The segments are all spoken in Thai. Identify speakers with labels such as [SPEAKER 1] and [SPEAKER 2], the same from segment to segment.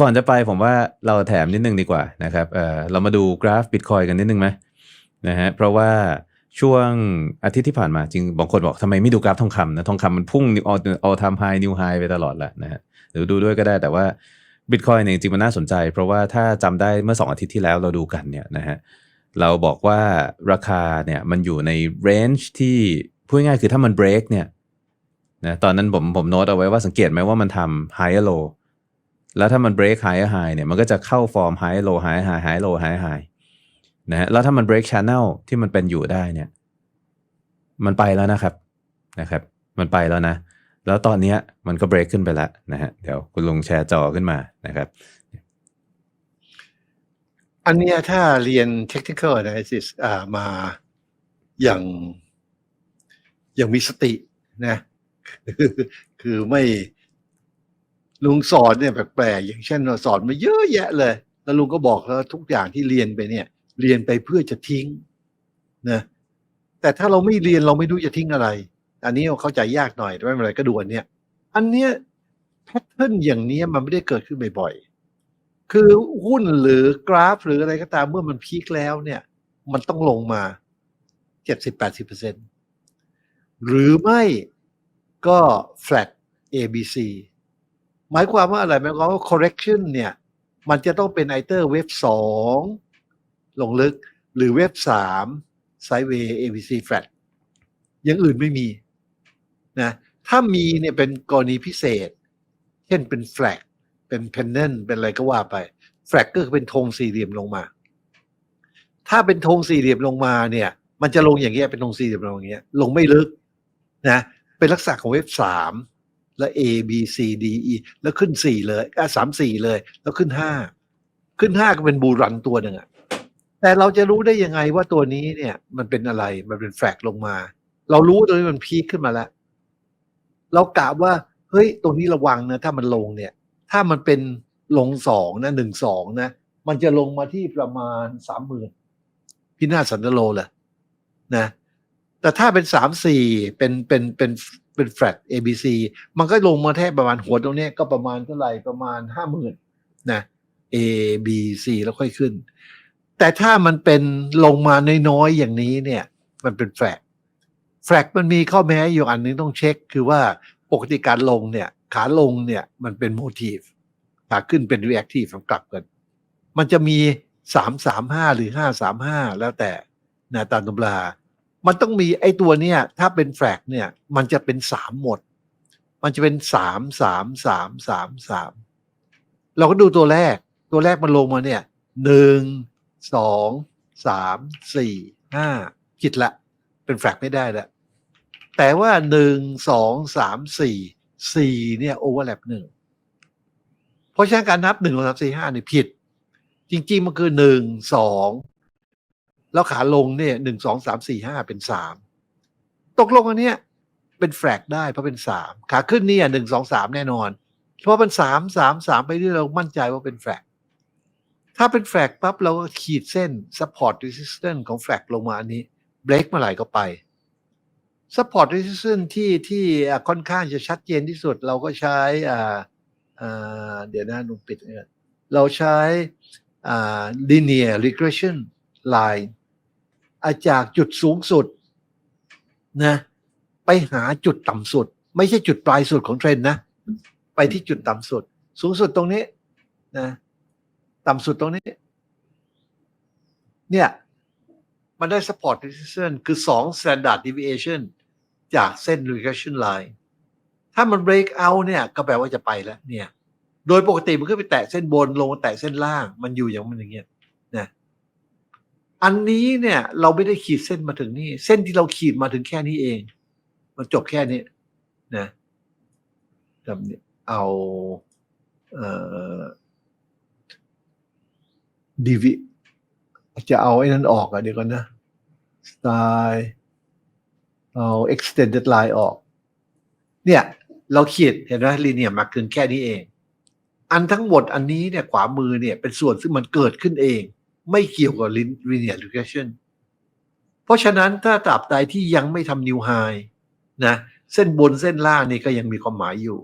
[SPEAKER 1] ก่อนจะไปผมว่าเราแถมนิดนึงดีกว่านะครับเออเรามาดูกราฟบิตคอยกันนิดนึงไหมนะฮะเพราะว่าช่วงอาทิตย์ที่ผ่านมาจริงบางคนบอกทำไมไม่ดูกราฟทองคำนะทองคำมันพุ่ง all all time high new high ไปตลอดแหละนะฮะหรือดูด้วยก็ได้แต่ว่าบิตคอยเนี่ยจริงมันน่าสนใจ เพราะว่าถ้าจำได้เมื่อ 2 อาทิตย์ที่แล้วเราดูกันเนี่ยนะฮะเราบอกว่าราคาเนี่ยมันอยู่ในเรนจ์ที่พูดง่ายคือถ้ามัน break เนี่ยนะตอนนั้นผมผมโน้ตเอาไว้ว่าสังเกตไหมว่ามันทำ higher low แล้วถ้ามัน break higher high เนี่ยมันก็จะเข้าฟอร์ม high low high high high low high high นะฮะแล้วถ้ามัน break channel ที่มันเป็นอยู่ได้เนี่ยมันไปแล้วนะครับนะครับ มันไปแล้วนะ แล้วตอนนี้มันก็ break ขึ้นไปแล้วนะฮะเดี๋ยวคุณลุงแชร์จอขึ้นมานะครับ
[SPEAKER 2] อันเนี้ยถ้าเรียน technical analysis อ่ามาอย่างอย่างมีสตินะคือคือไม่ ลุงสอนเนี่ยแปลกๆอย่างเช่นสอนมาเยอะแยะเลย แล้วลุงก็บอกแล้วทุกอย่างที่เรียนไปเนี่ย เรียนไปเพื่อจะทิ้งนะแต่ถ้าเราไม่เรียนเราไม่รู้จะทิ้งอะไร อันนี้เข้าใจยากหน่อยแต่ไม่เป็นไรก็ดูอันเนี้ยอันเนี้ยแพทเทิร์นอย่างเนี้ยมันไม่ได้เกิดขึ้นบ่อยๆ คือหุ้นหรือกราฟหรืออะไรก็ตามเมื่อมันพีคแล้วเนี่ย มันต้องลงมาเจ็ดสิบแปดสิบเปอร์เซ็นหรือไม่ก็ flat ABC หมายความว่าอะไรหมายความว่า correction เนี่ย มันจะต้องเป็นไอเตอร์เว็บสองลงลึกหรือเว็บสาม sideway ABC flat อย่างอื่นไม่มีนะถ้ามีเนี่ยเป็นกรณีพิเศษ เช่นเป็น flag เป็น pennant เป็นอะไรก็ว่าไป flag ก็คือเป็นธงสี่เหลี่ยมลงมา ถ้าเป็นธงสี่เหลี่ยมลงมาเนี่ย มันจะลงอย่างเงี้ยเป็นธงสี่เหลี่ยมลงอย่างเงี้ยลงไม่ลึกนะเป็นลักษณะของเว็บสาม แล้ว A B C D E แล้วขึ้นสี่เลยอะสามสี่เลย แล้วขึ้นห้าขึ้นห้าก็เป็นบูรันตัวหนึ่งอะแต่เราจะรู้ได้ยังไงว่าตัวนี้เนี่ย มันเป็นอะไรมันเป็นแฟกลงมา เรารู้ตัวนี้มันพีคขึ้นมาแล้ว เรากะว่า เฮ้ยตรงนี้ระวังนะถ้ามันลงเนี่ย ถ้ามันเป็นลงสองนะหนึ่งสองนะ มันจะลงมาที่ประมาณสามหมื่นพินาศสันตโลแหละนะ แต่ถ้าเป็นสามสี่เป็นเป็นเป็น เป็นแฟลต ABC มันก็ลงมาแทบประมาณหัวตรงนี้ก็ประมาณเท่าไหร่ประมาณห้าหมื่นนะ A B C แล้วค่อยขึ้น แต่ถ้ามันเป็นลงมาน้อยๆอย่างนี้เนี่ย มันเป็นแฟลตแฟลตมันมีข้อแม้อยู่อันนึงต้องเช็ค คือว่าปกติการลงเนี่ย ขาลงเนี่ยมันเป็นโมทีฟขาขึ้นเป็น reactive กลับกัน มันจะมีสามสามห้าหรือห้าสามห้าแล้วแต่นะตามตำรา มันต้องมีไอ้ตัวเนี้ยถ้าเป็นแฟลกเนี่ย มันจะเป็นสามหมด มันจะเป็นสามสามสามสามสามเราก็ดูตัวแรก ตัวแรกมันลงมาเนี่ยหนึ่งสองสามสี่ห้าผิดละ เป็นแฟลกไม่ได้ละแต่ว่าหนึ่งสองสามสี่สี่เนี่ยโอเวอร์แลปหนึ่งเพราะฉะนั้นการนับหนึ่งสองสามสี่ห้าเนี่ยผิด จริง ๆ มันคือหนึ่งสอง แล้วขาลงเนี่ยหนึ่งสองสามสี่ห้าเป็นสามตกลงอันเนี้ยเป็นแฟลกได้เพราะเป็นสามขาขึ้นเนี่ยหนึ่งสองสามแน่นอน เพราะมันสามสามสามไปเรื่อยเรามั่นใจว่าเป็นแฟลกถ้าเป็นแฟลกปั๊บเราก็ขีดเส้น support resistance ของแฟลกลงมาอันนี้เบรกเมื่อไหร่ก็ไป support resistance ที่ที่ค่อนข้างจะชัดเจนที่สุดเราก็ใช้อ่าอ่าเดี๋ยวนะหนุ่มปิดเนี่ยเราใช้อ่า linear regression line จากจุดสูงสุดนะไปหาจุดต่ำสุด ไม่ใช่จุดปลายสุดของเทรนนะ ไปที่จุดต่ำสุด สูงสุดตรงนี้นะต่ำสุดตรงนี้ เนี่ย มันได้ support resistance คือ 2 standard deviation จากเส้น regression line ถ้ามัน break out เนี่ย ก็แปลว่าจะไปแล้ว เนี่ย โดยปกติมันก็ไปแตะเส้นบนลงมาแตะเส้นล่าง มันอยู่อย่างมันอย่างเงี้ย อันนี้เนี่ยเราไม่ได้ขีดเส้นมาถึงนี่ เส้นที่เราขีดมาถึงแค่นี้เอง มันจบแค่นี้นะจำเนี่ยเอาเอ่อดีวิจะเอาไอ้นั้นออกอะเดี๋ยวก่อนนะสไตล์เอา extended line ออก เนี่ย เราขีดเห็นไหมลีเนียมาถึงแค่นี้เอง อันทั้งหมดอันนี้เนี่ยขวามือเนี่ยเป็นส่วนซึ่งมันเกิดขึ้นเอง ไม่เกี่ยวกับ linear regression เพราะฉะนั้นถ้าตราบใดที่ยังไม่ทำ new high นะเส้นบนเส้นล่างนี่ก็ยังมีความหมายอยู่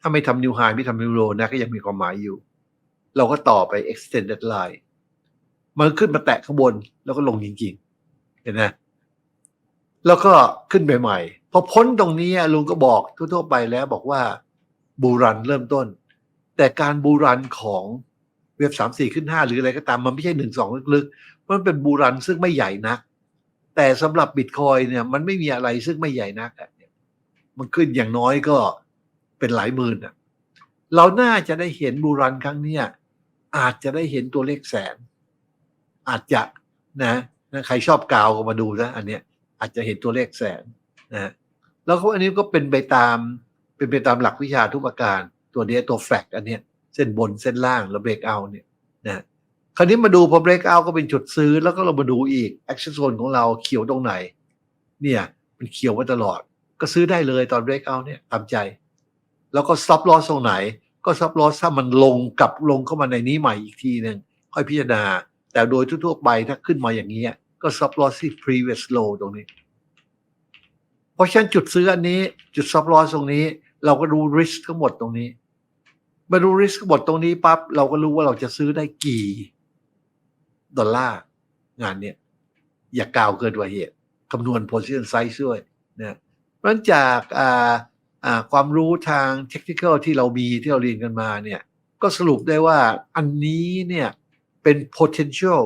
[SPEAKER 2] ถ้าไม่ทำ new high ไม่ทำ new low นะก็ยังมีความหมายอยู่ เราก็ต่อไป extended line มันขึ้นมาแตะข้างบนแล้วก็ลงจริงๆ เห็นไหมแล้วก็ขึ้นไปใหม่ พอพ้นตรงนี้ลุงก็บอกทั่วๆไปแล้วบอกว่าบูรันเริ่มต้น แต่การบูรันของ เว็บสามสี่ขึ้นห้าหรืออะไรก็ตามมันไม่ใช่หนึ่งสองลึกๆ มันเป็นบูรันซึ่งไม่ใหญ่นัก แต่สำหรับบิตคอยเนี่ย มันไม่มีอะไรซึ่งไม่ใหญ่นักอะมันขึ้นอย่างน้อยก็เป็นหลายหมื่นอะเราน่าจะได้เห็นบูรันครั้งเนี้ยอาจจะได้เห็นตัวเลขแสน อาจจะนะนะใครชอบกาวก็มาดูนะอันเนี้ยอาจจะเห็นตัวเลขแสนนะแล้วก็อันนี้ก็เป็นไปตามเป็นไปตามหลักวิชาทุกประการ ตัวเนี้ยตัวแฟกอันเนี้ย ส้นบนเส้นล่างแล้วเบรกเอาเนี่ยนะคราวนี้มาดูพอเบรกเอาก็เป็นจุดซื้อแล้วก็เรามาดูอีกแอคชั่นโซนของเราเขียวตรงไหน เนี่ยมันเขียวมาตลอด ก็ซื้อได้เลยตอนเบรกเอาเนี่ยตามใจ แล้วก็ซับลอสตรงไหน ก็ซับลอสถ้ามันลงกลับลงเข้ามาในนี้ใหม่อีกทีหนึ่งค่อยพิจารณา แต่โดยทั่วๆไปถ้าขึ้นมาอย่างนี้ก็ซับลอสที่ previous low ตรงนี้ เพราะฉะนั้นจุดซื้ออันนี้จุดซับลอสตรงนี้ เราก็ดู risk ทั้งหมดตรงนี้ มาดู risk ทั้งหมดตรงนี้ปั๊บเราก็รู้ว่าเราจะซื้อได้กี่ ดอลลาร์ งานเนี้ยอย่ากาวเกินกว่าเหตุคำนวณ position size ด้วยนะเพราะฉะนั้นจากอ่าอ่าความรู้ทางเทคนิคที่เรามีที่เราเรียนกันมาเนี่ยก็สรุปได้ว่าอันนี้เนี่ยเป็น potential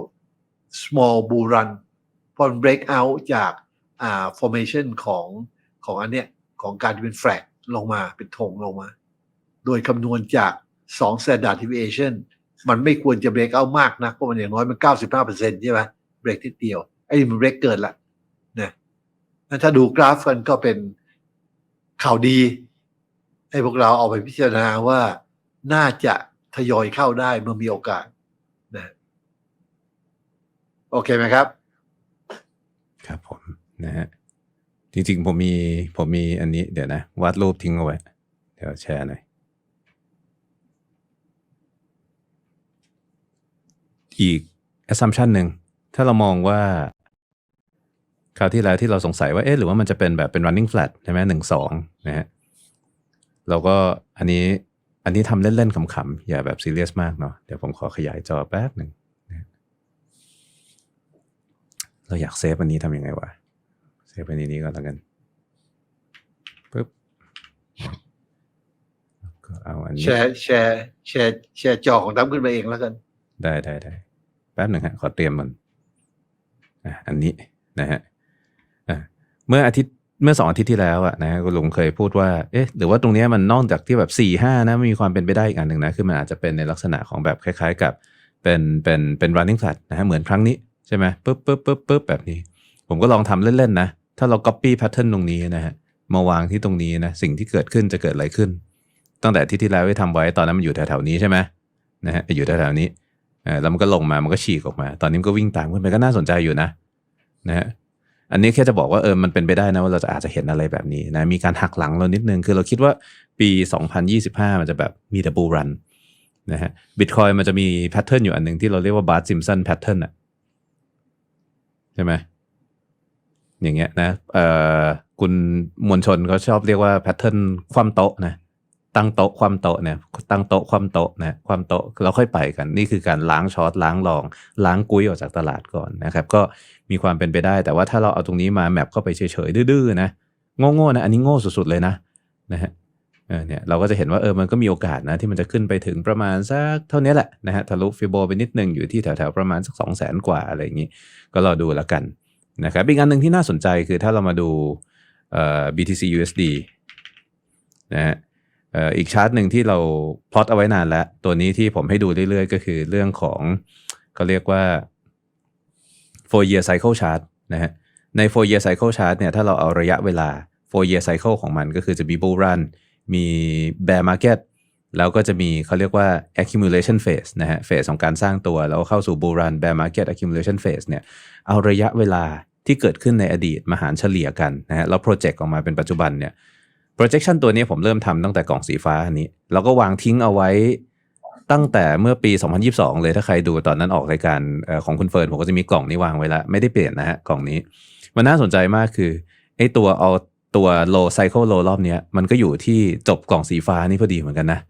[SPEAKER 2] small bull run พอ break out จากอ่า formation ของของอันเนี้ยของการที่เป็น flag ลงมาเป็นธงลงมา โดยคำนวณจาก2 standard deviation มันไม่ควรจะ break out มากนะเพราะมันอย่างน้อยมัน 95%ใช่ไหม break ทีเดียว ไอ้นี่มัน break เกินละนะถ้าดูกราฟกันก็เป็นข่าวดี ให้พวกเราเอาไปพิจารณาว่าน่าจะทยอยเข้าได้เมื่อมีโอกาสนะโอเคไหมครับ
[SPEAKER 1] ครับผมนะฮะจริงๆ ผมมีผมมีอันนี้เดี๋ยวนะวาดรูปทิ้งเอาไว้ เดี๋ยวแชร์หน่อย อีก assumption หนึ่งถ้าเรามองว่า คราวที่แล้วที่เราสงสัยว่าเอ๊ะหรือว่ามันจะเป็นแบบเป็น running flat ใช่ไหมหนึ่งสองนะฮะเราก็อันนี้อันนี้ทำเล่นๆขำๆอย่าแบบซีเรียสมากเนาะเดี๋ยวผมขอขยายจอแป๊บหนึ่งนะเราอยากเซฟอันนี้ทำยังไงวะเซฟอันนี้ก่อนแล้วกันปึ๊บแล้วก็เอาอันนี้
[SPEAKER 2] แชร์แชร์แชร์แชร์จอของตั้มขึ้นมาเองแล้วกัน
[SPEAKER 1] ได้ได้ได้แป๊บหนึ่งฮะขอเตรียมมันอันนี้นะฮะเมื่ออาทิตย์เมื่อสองอาทิตย์ที่แล้วอะนะฮะคุณลุงเคยพูดว่าเอ๊ะหรือว่าตรงนี้มันนอกจากที่แบบสี่ห้านะมันมีความเป็นไปได้อีกอันหนึ่งนะคือมันอาจจะเป็นในลักษณะของแบบคล้าย ๆ กับเป็นเป็นเป็น running flat นะฮะเหมือนครั้งนี้ใช่ไหมปึ๊บปึ๊บปึ๊บปึ๊บแบบนี้ ผมก็ลองทำเล่น ๆ นะ ถ้าเรา copy pattern ตรงนี้นะฮะมาวางที่ตรงนี้นะสิ่งที่เกิดขึ้นจะเกิดอะไรขึ้น ตั้งแต่อาที่ที่แล้วที่ทำไว้ตอนนั้นมันอยู่แถวๆนี้ใช่ไหมนะฮะอยู่แถวๆนี้ แล้วมันก็ลงมามันก็ฉีกออกมา ตอนนี้มันก็วิ่งตามขึ้นไปก็น่าสนใจอยู่นะนะฮะอันนี้แค่จะบอกว่าเออมันเป็นไปได้นะว่าเราจะอาจจะเห็นอะไรแบบนี้นะมีการหักหลังเรานิดนึง คือเราคิดว่าปี 2025 มันจะแบบมีแต่บูรันนะฮะบิตคอยมันจะมีแพทเทิร์นอยู่อันหนึ่งที่เราเรียกว่าบาร์ซิมสันแพทเทิร์นอะใช่ไหมอย่างเงี้ยนะเอ่อคุณมวลชนเขาชอบเรียกว่าแพทเทิร์นคว่ำโต๊ะนะ ตั้งโต๊ะความโต๊ะเนี่ยตั้งโต๊ะความโต๊ะนะความโต๊ะเราค่อยไปกันนี่คือการล้างช็อตล้างรอง ล้างกุ้ยออกจากตลาดก่อนนะครับ ก็มีความเป็นไปได้ แต่ว่าถ้าเราเอาตรงนี้มาแมปเข้าไปเฉยๆดื้อๆนะโง่ๆนะอันนี้โง่สุดๆเลยนะนะฮะเออเนี่ยเราก็จะเห็นว่าเออมันก็มีโอกาสนะที่มันจะขึ้นไปถึงประมาณสักเท่านี้แหละนะฮะทะลุฟิโบไปนิดนึงอยู่ที่แถวๆประมาณสักสองแสนกว่าอะไรอย่างนี้ ก็รอดูแล้วกันนะครับอีกอันหนึ่งที่น่าสนใจคือถ้าเรามาดูเอ่อ BTC USD นะฮะ อีกชาร์ตหนึ่งที่เราพลอตเอาไว้นานแล้ว ตัวนี้ที่ผมให้ดูเรื่อยๆ ก็คือเรื่องของเขาเรียกว่า four year cycle chart นะฮะใน four year cycle chart เนี่ยถ้าเราเอาระยะเวลา four year cycle ของมันก็คือจะมี bull run มี bear market แล้วก็จะมีเขาเรียกว่า accumulation phase นะฮะ phase ของการสร้างตัว แล้วเข้าสู่ bull run bear market accumulation phase เนี่ยเอาระยะเวลาที่เกิดขึ้นในอดีตมาหารเฉลี่ยกันนะฮะแล้ว project ออกมาเป็นปัจจุบันเนี่ย projection ตัวนี้ผมเริ่มทำตั้งแต่กล่องสีฟ้าอันนี้ แล้วก็วางทิ้งเอาไว้ตั้งแต่เมื่อปี 2022 เลยถ้าใครดูตอนนั้นออกรายการอของคุณเฟิร์นผมก็จะมีกล่องนี้วางไว้แล้วไม่ได้เปลี่ยนนะฮะกล่องนี้ มันน่าสนใจมากคือไอ้ตัวเอาตัว low cycle low รอบนี้มันก็อยู่ที่จบกล่องสีฟ้านี่พอดีเหมือนกันนะ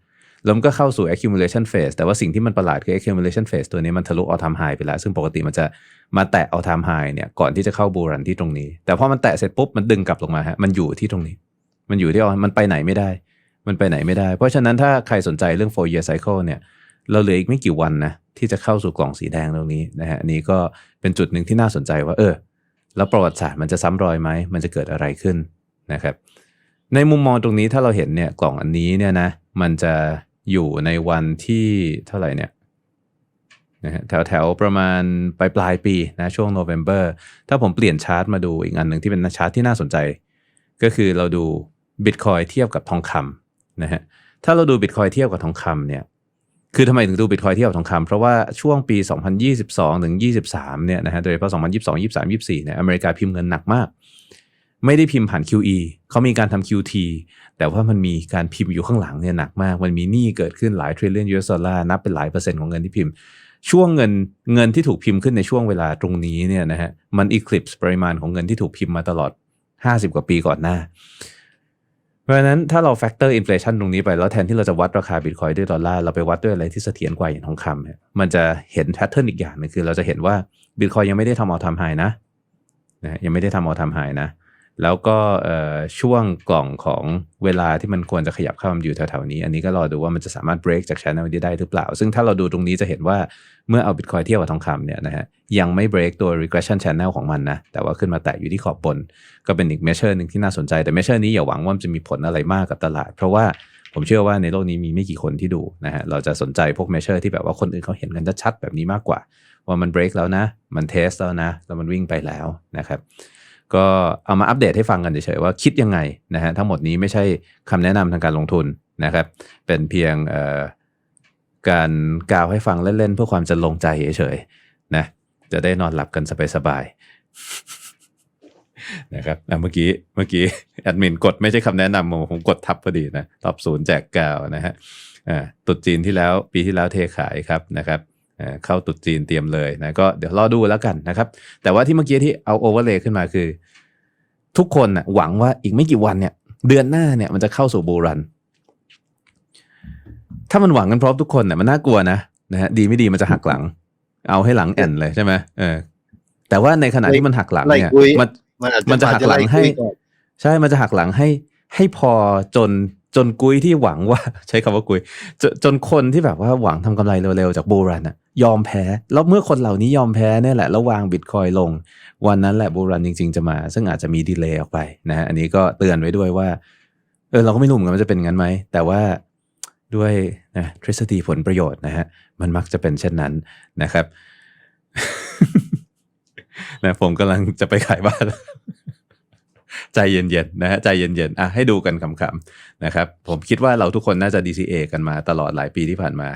[SPEAKER 1] แล้วมันก็เข้าสู่ accumulation phase แต่ว่าสิ่งที่มันประหลาดคือ accumulation phase ตัวนี้มันทะลุ all time high ไปแล้ว ซึ่งปกติมันจะมาแตะ all time high เนี่ยก่อนที่จะเข้าบูรันที่ตรงนี้ แต่พอมันแตะเสร็จปุ๊บมันดึงกลับลงมาฮะมันอยู่ที่ตรงนี้ มันอยู่ที่ all- มันไปไหนไม่ได้ มันไปไหนไม่ได้ เพราะฉะนั้นถ้าใครสนใจเรื่อง four year cycle เนี่ยเราเหลืออีกไม่กี่วันนะที่จะเข้าสู่กล่องสีแดงตรงนี้นะฮะอันนี้ก็เป็นจุดหนึ่งที่น่าสนใจว่า เออ แล้วประวัติศาสตร์มันจะซ้ำรอยไหมมันจะเกิดอะไรขึ้นนะครับ ในมุมมองตรงนี้ถ้าเราเห็นเนี่ยกล่องอันนี้เนี่ยนะมันจะอยู่ในวันที่เท่าไหร่เนี่ยนะฮะแถวแถวประมาณปลายปลายปีนะช่วงโนเวม ber ถ้าผมเปลี่ยนชาร์ตมาดูอีกอันหนึ่งที่เป็นชาร์ตที่น่าสนใจ ก็คือเราดู บิตคอยเทียบกับทองคำนะฮะถ้าเราดูบิตคอยเทียบกับทองคำเนี่ยคือทำไมถึงดูบิตคอยเทียบกับทองคำเพราะว่าช่วงปี 2022 ถึง 23 เนี่ยนะฮะโดยเฉพาะ 2022 23 24 เนี่ยอเมริกาพิมพ์เงินหนักมาก ไม่ได้พิมพ์ผ่าน QE เขามีการทำ QT แต่ว่ามันมีการพิมพ์อยู่ข้างหลังเนี่ยหนักมาก มันมีหนี้เกิดขึ้นหลาย trillion US dollar นับเป็นหลายเปอร์เซ็นต์ของเงินที่พิมพ์ช่วงเงินเงินที่ถูกพิมพ์ขึ้นในช่วงเวลาตรงนี้เนี่ยนะฮะมัน eclipse ปริมาณของเงินที่ถูกพิมพ์มาตลอด 50 กว่าปีก่อนหน้า เพราะฉะนั้นถ้าเราแฟกเตอร์อินฟลชันตรงนี้ไป แล้วแทนที่เราจะวัดราคาบิตคอยด้วยดอลลาร์เราไปวัดด้วยอะไรที่เสถียรกว่าอย่างทองคำเนี่ยมันจะเห็นแพทเทิร์นอีกอย่างหนึงคือ เราจะเห็นว่าบิตคอยยังไม่ได้ทำเอาทำไฮนะนะยังไม่ได้ทำเอาทำไฮนะ แล้วก็ช่วงกล่องของเวลาที่มันควรจะขยับเข้ามาอยู่แถวๆนี้ อันนี้ก็รอดูว่ามันจะสามารถ break จาก channel นี้ได้หรือเปล่า ซึ่งถ้าเราดูตรงนี้จะเห็นว่าเมื่อเอาบิตคอยเทียบกับทองคำเนี่ยนะฮะยังไม่ break ตัว regression channel ของมันนะ แต่ว่าขึ้นมาแตะอยู่ที่ขอบบน ก็เป็นอีก measure หนึ่งที่น่าสนใจ แต่ measure นี้อย่าหวังว่ามันจะมีผลอะไรมากกับตลาด เพราะว่าผมเชื่อว่าในโลกนี้มีไม่กี่คนที่ดูนะฮะเราจะสนใจพวก measure ที่แบบว่าคนอื่นเขาเห็นกันชัดๆแบบนี้มากกว่า ว่ามัน break แล้วนะ มัน test แล้วนะแล้วมันวิ่งไปแล้วนะครับ ก็เอามาอัปเดตให้ฟังกันเฉยๆว่าคิดยังไงนะฮะทั้งหมดนี้ไม่ใช่คำแนะนำทางการลงทุนนะครับ เป็นเพียงการกล่าวให้ฟังเล่นๆ เพื่อความจะลงใจเฉยๆนะจะได้นอนหลับกันสบายๆนะครับเมื่อกี้เมื่อกี้แอดมินกดไม่ใช่คำแนะนำผมกดทับพอดีนะตอบศูนย์แจกกาวนะฮะตุดจีนที่แล้วปีที่แล้วเทขายครับนะครับ เข้าตรุดจีนเตรียมเลยนะก็เดี๋ยวรอดูแล้วกันนะครับ แต่ว่าที่เมื่อกี้ที่เอาโอเวอร์เลย์ขึ้นมาคือ ทุกคนน่ะหวังว่าอีกไม่กี่วันเนี่ย เดือนหน้าเนี่ยมันจะเข้าสู่บูรัน ถ้ามันหวังกันพร้อมทุกคนเนี่ยมันน่ากลัวนะนะฮะดีไม่ดีมันจะหักหลัง เอาให้หลังแอนเลยใช่ไหมเออ แต่ว่าในขณะที่มันหักหลังเนี่ย
[SPEAKER 2] ไล่กุ้ย
[SPEAKER 1] มัน
[SPEAKER 2] มันอาจจะ
[SPEAKER 1] มันจะหักหลังให้
[SPEAKER 2] ไคุยก่อน
[SPEAKER 1] ใช่มันจะหักหลังให้ ให้พอจนจนกุยที่หวังว่า ใช้คำว่ากุยจนจนคนที่แบบว่าหวังทำกำไรเร็วๆจากบูรันอะ ยอมแพ้ แล้วเมื่อคนเหล่านี้ยอมแพ้เนี่ยแหละแล้ววางบิตคอยลง วันนั้นแหละบูรันจริง ๆ จะมา ซึ่งอาจจะมีดีเลย์ออกไปนะฮะอันนี้ก็เตือนไว้ด้วยว่าเออเราก็ไม่รู้เหมือนกันว่าจะเป็นงั้นไหม แต่ว่าด้วยนะทฤษฎีผลประโยชน์นะฮะมันมักจะเป็นเช่นนั้นนะครับนะผมกำลังจะไปขายบ้านใจเย็นๆนะฮะใจเย็นๆอะให้ดูกันขำๆนะครับ ผมคิดว่าเราทุกคนน่าจะ DCA กันมาตลอดหลายปีที่ผ่านมา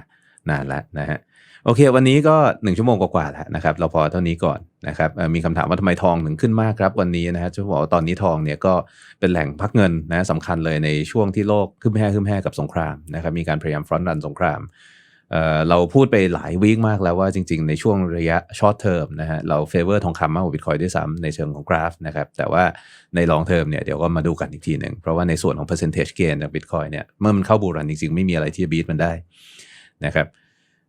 [SPEAKER 1] นานแล้วนะฮะโอเค วันนี้ก็หนึ่งชั่วโมงกว่าๆแล้วนะครับ เราพอเท่านี้ก่อนนะครับมีคำถามว่าทำไมทองถึงขึ้นมากครับวันนี้นะฮะจะบอกว่าตอนนี้ทองเนี่ยก็เป็นแหล่งพักเงินนะสำคัญเลยในช่วงที่โลกขึ้นแห่ขึ้นแห่กับสงครามนะครับมีการพยายามฟรอนต์รันสงครามเเราพูดไปหลายวีคมากแล้วว่าจริงๆ ในช่วงระยะช็อตเทอมนะฮะเราเฟเวอร์ทองคำมากกว่าบิตคอยด้วยซ้ำในเชิงของกราฟนะครับแต่ว่าในลองเทอมเนี่ยเดี๋ยวก็มาดูกันอีกทีหนึ่งเพราะว่าในส่วนของ percentage gain จากบิตคอยเนี่ยเมื่อมันเข้าบูรันจริงๆ ไม่มีอะไรที่จะบีทมันได้ นะครับ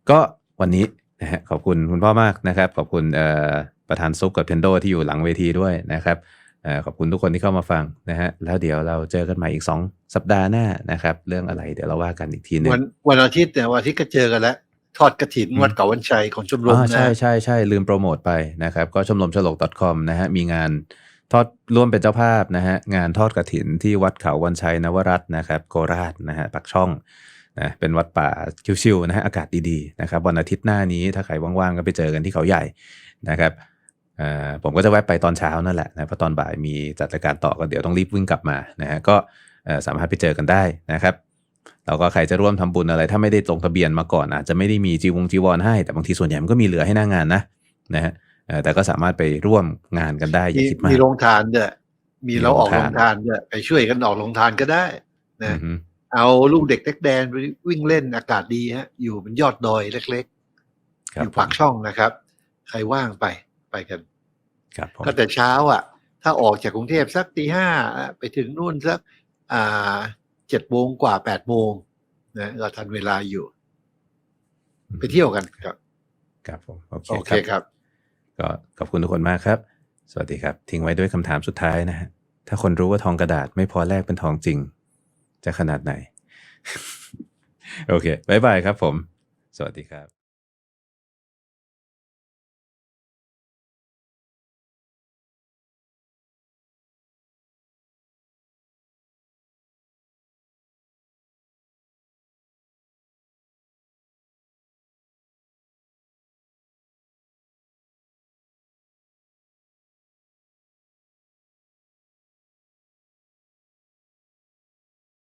[SPEAKER 1] ก็วันนี้นะฮะขอบคุณคุณพ่อมากนะครับ ขอบคุณเอ่อประธานซุปกับเทนโดที่อยู่หลังเวทีด้วยนะครับเอ่อขอบคุณทุกคนที่เข้ามาฟังนะฮะแล้วเดี๋ยวเราเจอกันใหม่อีก 2 สัปดาห์หน้านะครับ เรื่องอะไรเดี๋ยวเราว่ากันอีกทีหนึง
[SPEAKER 2] วันวันอาทิตย์เนี่ยวันอาทิตย์ก็เจอกันแล้วทอดกระถิน
[SPEAKER 1] อืม
[SPEAKER 2] วัดเก่าวันชัยของชมรม
[SPEAKER 1] อ่า
[SPEAKER 2] นะ
[SPEAKER 1] ใช่ใช่ใช่ลืมโปรโมทไปนะครับ ก็ชมรมฉลก .com นะฮะมีงานทอดร่วมเป็นเจ้าภาพนะฮะงานทอดกระถินที่วัดเขาวันชัยนวรัตน์นะครับ โคราชนะฮะปักช่อง นะเป็นวัดป่าชิวๆนะฮะอากาศดีๆนะครับวันอาทิตย์หน้านี้ถ้าใครว่างๆก็ไปเจอกันที่เขาใหญ่นะครับเอ่อผมก็จะแวะไปตอนเช้านั่นแหละนะเพราะตอนบ่ายมีจัดรายการต่อก็เดี๋ยวต้องรีบวิ่งกลับมานะฮะก็เอ่อสามารถไปเจอกันได้นะครับแล้วก็ใครจะร่วมทำบุญอะไร ถ้าไม่ได้ลงทะเบียนมาก่อน อาจจะไม่ได้มีจีวงจีวรให้ แต่บางทีส่วนใหญ่มันก็มีเหลือให้หน้างานนะนะฮะเอ่อแต่ก็สามารถไปร่วมงานกันได้อย่า
[SPEAKER 2] มี
[SPEAKER 1] คิดมาก
[SPEAKER 2] มีโรงทานด้วยมีเราออก
[SPEAKER 1] มีโร
[SPEAKER 2] โรงง
[SPEAKER 1] ทาน
[SPEAKER 2] ทานด้วยไปช่วยกันออกโรงทานก็ได้นะ
[SPEAKER 1] อือฮึ
[SPEAKER 2] เอาลูกเด็กเล็กแดนวิ่งเล่นอากาศดีฮะ อยู่เป็นยอดดอยเล็ก ๆ อยู่ปากช่องนะครับ ใครว่างไปไปกันก็แต่เช้าอะ ถ้าออกจากกรุงเทพสักตีห้าไปถึงนู่นสักอ่าเจ็ดโมงกว่าแปดโมงนะเราทันเวลาอยู่ ไปเที่ยวกันครับ
[SPEAKER 1] ครับผมโอเค
[SPEAKER 2] ครับ
[SPEAKER 1] ก็ขอบคุณทุกคนมากครับ สวัสดีครับ ทิ้งไว้ด้วยคำถามสุดท้ายนะฮะถ้าคนรู้ว่าทองกระดาษไม่พอแลกเป็นทองจริง จะขนาดไหน โอเคบายบายครับผม สวัสดีครับ